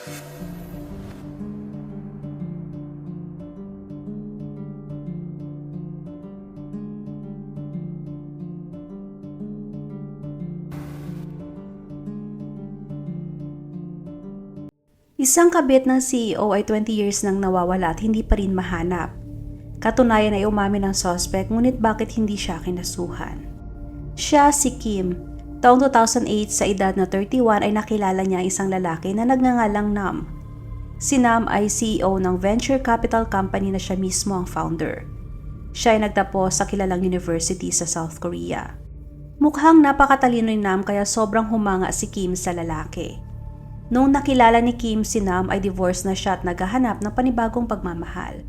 Isang kabit ng CEO ay 20 years nang nawawala at hindi pa rin mahanap. Katunayan ay umami ng suspect ngunit bakit hindi siya kinasuhan. Siya si Kim. Taong 2008 sa edad na 31 ay nakilala niya isang lalaki na nagngangalang Nam. Si Nam ay CEO ng venture capital company na siya mismo ang founder. Siya ay nagtapos sa kilalang university sa South Korea. Mukhang napakatalino ni Nam kaya sobrang humanga si Kim sa lalaki. Noong nakilala ni Kim si Nam ay divorce na siya at naghahanap ng panibagong pagmamahal.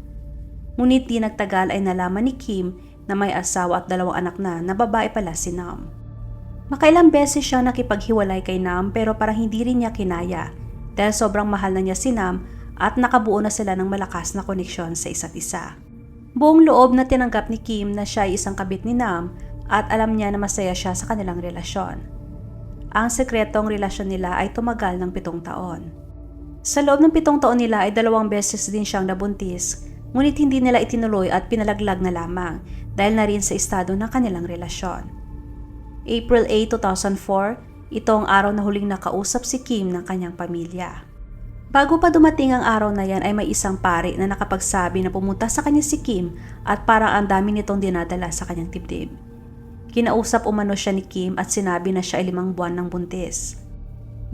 Ngunit di nagtagal ay nalaman ni Kim na may asawa at dalawang anak na na babae pala si Nam. Makailang beses siya nakipaghiwalay kay Nam pero parang hindi rin niya kinaya dahil sobrang mahal na niya si Nam at nakabuo na sila ng malakas na koneksyon sa isa't isa. Buong loob na tinanggap ni Kim na siya ay isang kabit ni Nam at alam niya na masaya siya sa kanilang relasyon. Ang sekretong relasyon nila ay tumagal ng pitong taon. Sa loob ng pitong taon nila ay dalawang beses din siyang nabuntis, ngunit hindi nila itinuloy at pinalaglag na lamang dahil na rin sa estado ng kanilang relasyon. April 8, 2004, ito ang araw na huling nakausap si Kim ng kanyang pamilya. Bago pa dumating ang araw na yan ay may isang pari na nakapagsabi na pumunta sa kanya si Kim at parang ang dami nitong dinadala sa kanyang dibdib. Kinausap umano siya ni Kim at sinabi na siya ay limang buwan ng buntis.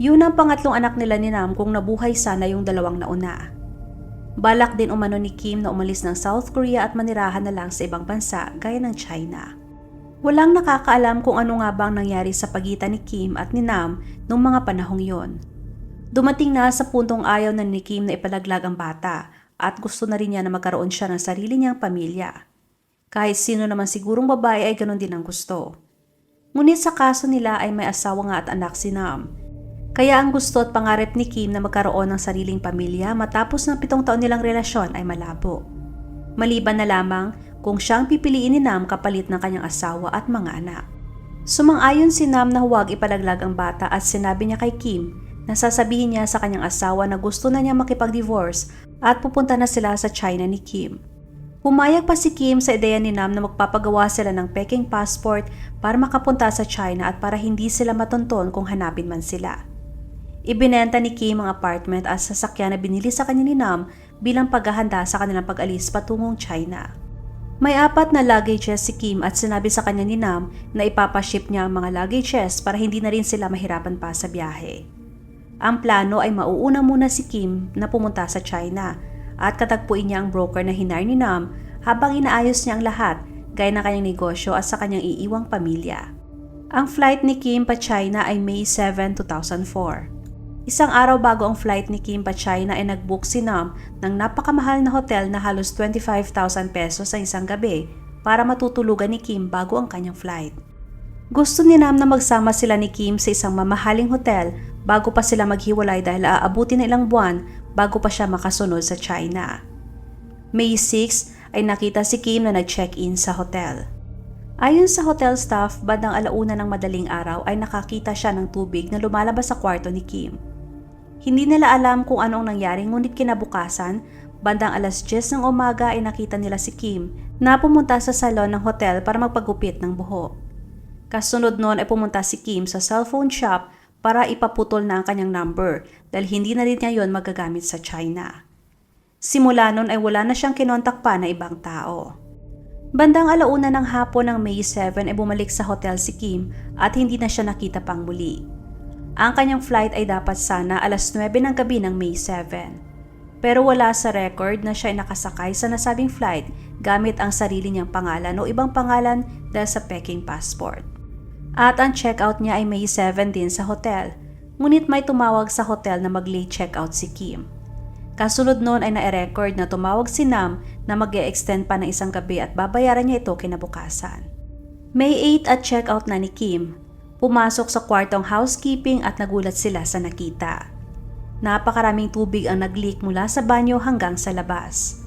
Yun ang pangatlong anak nila ni Nam kung nabuhay sana yung dalawang nauna. Balak din umano ni Kim na umalis ng South Korea at manirahan na lang sa ibang bansa gaya ng China. Walang nakakaalam kung ano nga bang nangyari sa pagitan ni Kim at ni Nam noong mga panahong yon. Dumating na sa puntong ayaw na ni Kim na ipalaglag ang bata at gusto na rin niya na magkaroon siya ng sarili niyang pamilya. Kahit sino naman sigurong babae ay ganun din ang gusto. Ngunit sa kaso nila ay may asawa nga at anak si Nam. Kaya ang gusto at pangarap ni Kim na magkaroon ng sariling pamilya matapos ng pitong taon nilang relasyon ay malabo. Maliban na lamang kung siyang pipiliin ni Nam kapalit ng kanyang asawa at mga anak. Sumang-ayon si Nam na huwag ipalaglag ang bata at sinabi niya kay Kim na sasabihin niya sa kanyang asawa na gusto na niya makipag-divorce at pupunta na sila sa China ni Kim. Pumayag pa si Kim sa ideya ni Nam na magpapagawa sila ng peking passport para makapunta sa China at para hindi sila matonton kung hanapin man sila. Ibinenta ni Kim ang apartment at sasakyan na binili sa kanya ni Nam bilang paghahanda sa kanilang pag-alis patungong China. May apat na luggages si Kim at sinabi sa kanya ni Nam na ipapaship niya ang mga luggages para hindi na rin sila mahirapan pa sa biyahe. Ang plano ay mauuna muna si Kim na pumunta sa China at katagpuin niya ang broker na hinar ni Nam habang inaayos niya ang lahat gaya ng kanyang negosyo at sa kanyang iiwang pamilya. Ang flight ni Kim pa China ay May 7, 2004. Isang araw bago ang flight ni Kim pa China ay nagbook si Nam ng napakamahal na hotel na halos 25,000 pesos sa isang gabi para matutulugan ni Kim bago ang kanyang flight. Gusto ni Nam na magsama sila ni Kim sa isang mamahaling hotel bago pa sila maghiwalay dahil aabuti na ilang buwan bago pa siya makasunod sa China. May 6 ay nakita si Kim na nag-check-in sa hotel. Ayon sa hotel staff, bandang alauna ng madaling araw ay nakakita siya ng tubig na lumalabas sa kwarto ni Kim. Hindi nila alam kung anong nangyari ngunit kinabukasan, bandang alas 10 ng umaga ay nakita nila si Kim na pumunta sa salon ng hotel para magpagupit ng buhok. Kasunod noon ay pumunta si Kim sa cellphone shop para ipaputol na ang kanyang number dahil hindi na rin niya yon magagamit sa China. Simula noon ay wala na siyang kinontak pa na ibang tao. Bandang alauna ng hapon ng May 7 ay bumalik sa hotel si Kim at hindi na siya nakita pang muli. Ang kanyang flight ay dapat sana alas 9 ng gabi ng May 7. Pero wala sa record na siya ay nakasakay sa nasabing flight gamit ang sarili niyang pangalan o ibang pangalan dahil sa Peking passport. At ang checkout niya ay May 7 din sa hotel, ngunit may tumawag sa hotel na mag-late checkout si Kim. Kasunod noon ay na-record na tumawag si Nam na mag extend pa ng isang gabi at babayaran niya ito kinabukasan. May 8 at checkout na ni Kim. Pumasok sa kwartong housekeeping at nagulat sila sa nakita. Napakaraming tubig ang nag-leak mula sa banyo hanggang sa labas.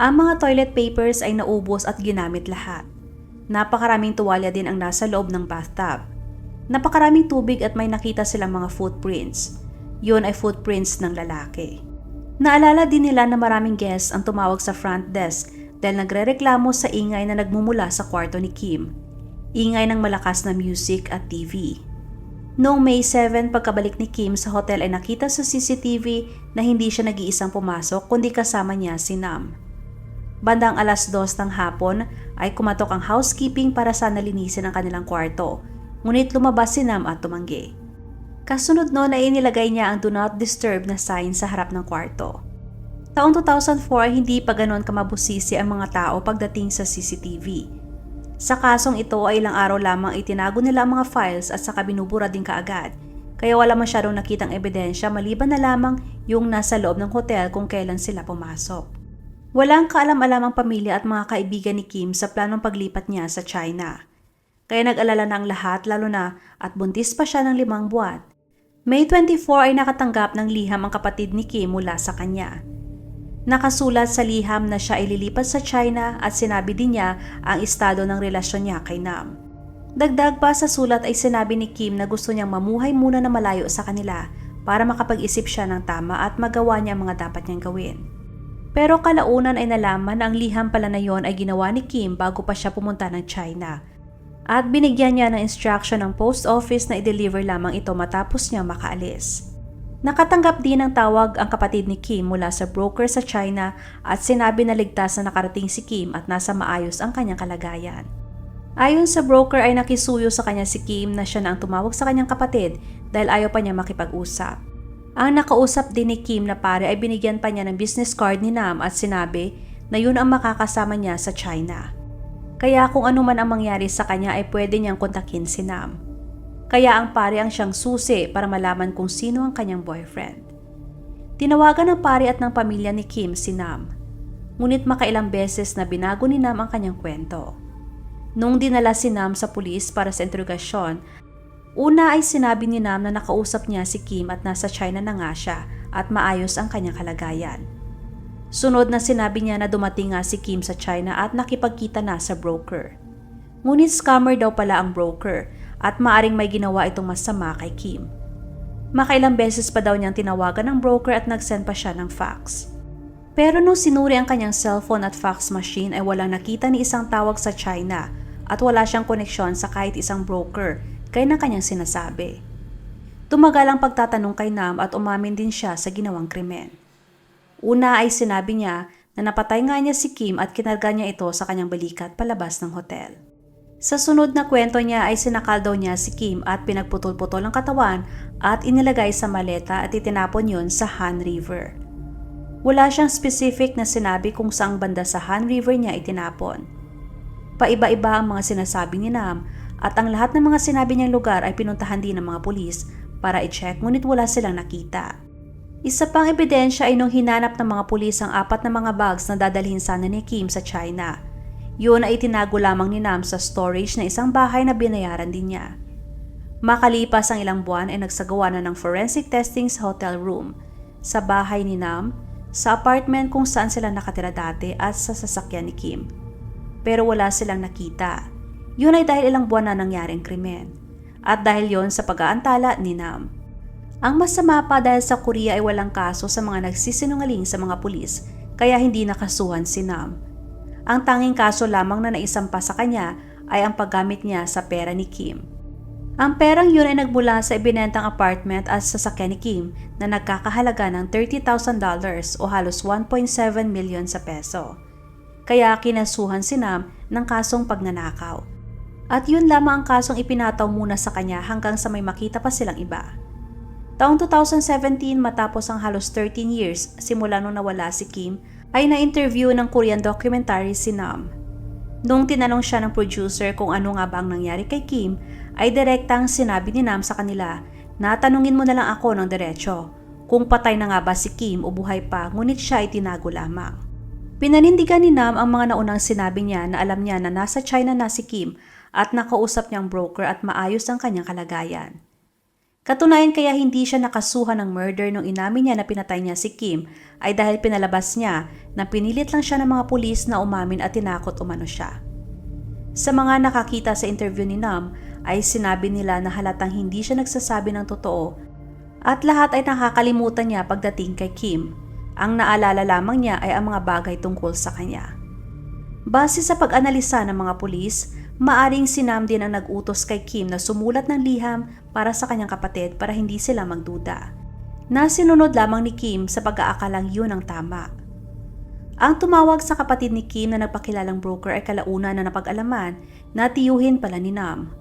Ang mga toilet papers ay naubos at ginamit lahat. Napakaraming tuwalya din ang nasa loob ng bathtub. Napakaraming tubig at may nakita silang mga footprints. Yun ay footprints ng lalaki. Naalala din nila na maraming guests ang tumawag sa front desk dahil nagrereklamo sa ingay na nagmumula sa kwarto ni Kim. Ingay ng malakas na music at TV. Noong May 7 pagkabalik ni Kim sa hotel ay nakita sa CCTV na hindi siya nag-iisang pumasok kundi kasama niya si Nam. Bandang alas 2 ng hapon ay kumatok ang housekeeping para sana linisin ang kanilang kwarto, ngunit lumabas si Nam at tumanggi. Kasunod noon ay inilagay niya ang do not disturb na sign sa harap ng kwarto. Taong 2004 ay hindi pa ganoon kamabusisi ang mga tao pagdating sa CCTV. Sa kasong ito ay ilang araw lamang itinago nila ang mga files at saka binubura din kaagad, kaya wala masyadong nakitang ebidensya maliban na lamang yung nasa loob ng hotel kung kailan sila pumasok. Walang kaalam-alam ang pamilya at mga kaibigan ni Kim sa planong paglipat niya sa China. Kaya nag-alala na ang lahat lalo na at buntis pa siya ng limang buwan. May 24 ay nakatanggap ng liham ang kapatid ni Kim mula sa kanya. Nakasulat sa liham na siya ay lilipat sa China at sinabi din niya ang estado ng relasyon niya kay Nam. Dagdag pa sa sulat ay sinabi ni Kim na gusto niyang mamuhay muna na malayo sa kanila para makapag-isip siya ng tama at magawa niya ang mga dapat niyang gawin. Pero kalaunan ay nalaman na ang liham pala na yon ay ginawa ni Kim bago pa siya pumunta ng China. At binigyan niya ng instruction ng post office na i-deliver lamang ito matapos niya makaalis. Nakatanggap din ng tawag ang kapatid ni Kim mula sa broker sa China at sinabi na ligtas na nakarating si Kim at nasa maayos ang kanyang kalagayan. Ayon sa broker ay nakisuyo sa kanya si Kim na siya na ang tumawag sa kanyang kapatid dahil ayaw pa niya makipag-usap. Ang nakausap din ni Kim na pare ay binigyan pa niya ng business card ni Nam at sinabi na yun ang makakasama niya sa China. Kaya kung ano man ang mangyari sa kanya ay pwede niyang kontakin si Nam. Kaya ang pare ang siyang susi para malaman kung sino ang kanyang boyfriend. Tinawagan ng pare at ng pamilya ni Kim si Nam. Ngunit makailang beses na binago ni Nam ang kanyang kwento. Nung dinala si Nam sa pulis para sa interogasyon Una ay sinabi ni Nam na nakausap niya si Kim at nasa China na nga siya at maayos ang kanyang kalagayan. Sunod na sinabi niya na dumating nga si Kim sa China at nakipagkita na sa broker. Ngunit scammer daw pala ang broker at maaring may ginawa itong masama kay Kim. Makailang beses pa daw niyang tinawagan ng broker at nag-send pa siya ng fax. Pero nung sinuri ang kanyang cellphone at fax machine ay walang nakita ni isang tawag sa China at wala siyang koneksyon sa kahit isang broker kay na kanyang sinasabi. Tumagal ang pagtatanong kay Nam at umamin din siya sa ginawang krimen. Una ay sinabi niya na napatay nga niya si Kim at kinarga niya ito sa kanyang balikat palabas ng hotel. Sa sunod na kwento niya ay sinakal daw niya si Kim at pinagputol-putol ang katawan at inilagay sa maleta at itinapon yon sa Han River. Wala siyang specific na sinabi kung saang banda sa Han River niya itinapon. Paiba-iba ang mga sinasabi ni Nam at ang lahat ng mga sinabi niyang lugar ay pinuntahan din ng mga pulis para i-check ngunit wala silang nakita. Isa pang ebidensya ay nung hinanap ng mga pulis ang apat na mga bags na dadalhin sana ni Kim sa China. Yun ay itinago lamang ni Nam sa storage na isang bahay na binayaran din niya. Makalipas ang ilang buwan ay nagsagawa na ng forensic testing sa hotel room, sa bahay ni Nam, sa apartment kung saan sila nakatira dati at sa sasakyan ni Kim. Pero wala silang nakita. Yun ay dahil ilang buwan na nangyaring krimen. At dahil yon sa pag-aantala ni Nam. Ang masama pa dahil sa Korea ay walang kaso sa mga nagsisinungaling sa mga pulis kaya hindi nakasuhan si Nam. Ang tanging kaso lamang na naisampa sa kanya ay ang paggamit niya sa pera ni Kim. Ang perang yun ay nagmula sa ibinentang apartment at sasakyan ni Kim na nagkakahalaga ng $30,000 o halos 1.7 million sa peso. Kaya kinasuhan si Nam ng kasong pagnanakaw. At yun lamang ang kasong ipinataw muna sa kanya hanggang sa may makita pa silang iba. Taong 2017 matapos ang halos 13 years simula nung nawala si Kim ay na-interview ng Korean documentary si Nam. Nung tinanong siya ng producer kung ano nga ba ang nangyari kay Kim, ay direktang sinabi ni Nam sa kanila na tanungin mo na lang ako ng diretsyo kung patay na nga ba si Kim o buhay pa ngunit siya ay tinago lamang. Pinanindigan ni Nam ang mga naunang sinabi niya na alam niya na nasa China na si Kim at nakausap niyang broker at maayos ang kanyang kalagayan. Katunayan kaya hindi siya nakasuhan ng murder nung inamin niya na pinatay niya si Kim ay dahil pinalabas niya na pinilit lang siya ng mga pulis na umamin at tinakot umano siya. Sa mga nakakita sa interview ni Nam ay sinabi nila na halatang hindi siya nagsasabi ng totoo At lahat ay nakakalimutan niya pagdating kay Kim. Ang naalala lamang niya ay ang mga bagay tungkol sa kanya. Base sa pag-analisa ng mga pulis, maaring si Nam din ang nag-utos kay Kim na sumulat ng liham para sa kanyang kapatid para hindi sila magduda. Na sinunod lamang ni Kim sa pag-aakalang yun ang tama. Ang tumawag sa kapatid ni Kim na nagpakilalang broker ay kalauna na napag-alaman na tiyuhin pala ni Nam.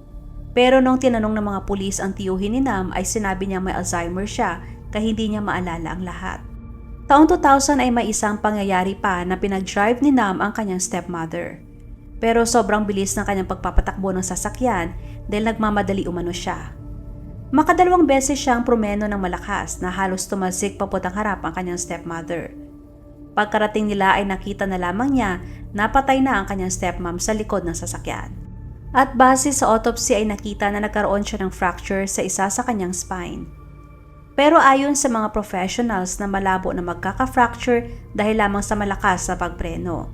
Pero nung tinanong ng mga pulis ang tiyuhin ni Nam ay sinabi niya may Alzheimer siya kaya hindi niya maalala ang lahat. Taong 2000 ay may isang pangyayari pa na pinag-drive ni Nam ang kanyang stepmother. Pero sobrang bilis ng kanyang pagpapatakbo ng sasakyan dahil nagmamadali umano siya. Makadalawang beses siyang promeno ng malakas na halos tumalsik paputang harap ang kanyang stepmother. Pagkarating nila ay nakita na lamang niya na patay na ang kanyang stepmom sa likod ng sasakyan. At base sa autopsy ay nakita na nagkaroon siya ng fracture sa isa sa kanyang spine. Pero ayon sa mga professionals na malabo na magkaka-fracture dahil lamang sa malakas sa pagpreno.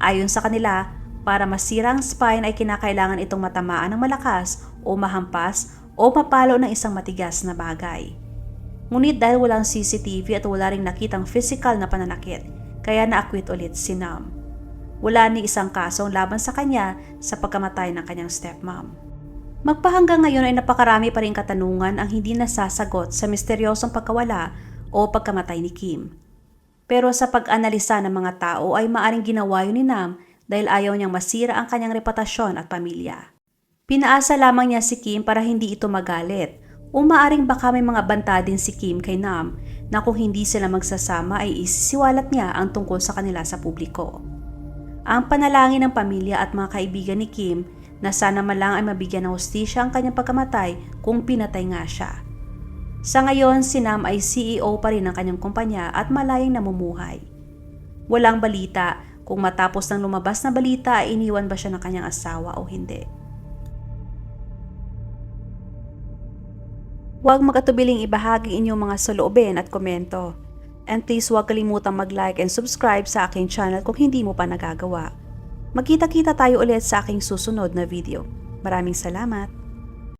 Ayon sa kanila, para masira ang spine ay kinakailangan itong matamaan ng malakas o mahampas o mapalo ng isang matigas na bagay. Ngunit dahil walang CCTV at wala ring nakitang physical na pananakit, kaya na-acquit ulit si Nam. Wala ni isang kasong laban sa kanya sa pagkamatay ng kanyang stepmom. Magpahanggang ngayon ay napakarami pa rin katanungan ang hindi nasasagot sa misteryosong pagkawala o pagkamatay ni Kim. Pero sa pag-analisa ng mga tao ay maaring ginawa yun ni Nam dahil ayaw niyang masira ang kanyang reputasyon at pamilya. Pinaasa lamang niya si Kim para hindi ito magalit o maaring baka may mga banta din si Kim kay Nam na kung hindi sila magsasama ay isisiwalat niya ang tungkol sa kanila sa publiko. Ang panalangin ng pamilya at mga kaibigan ni Kim na sana man lang ay mabigyan ng hustisya ang kanyang pagkamatay kung pinatay nga siya. Sa ngayon, si Nam ay CEO pa rin ng kanyang kumpanya at malayang namumuhay. Walang balita kung matapos ng lumabas na balita ay iniwan ba siya ng kanyang asawa o hindi. Huwag magatubiling ibahagi inyong mga saloobin at komento. And please huwag kalimutang mag-like and subscribe sa aking channel kung hindi mo pa nagagawa. Magkita-kita tayo ulit sa aking susunod na video. Maraming salamat!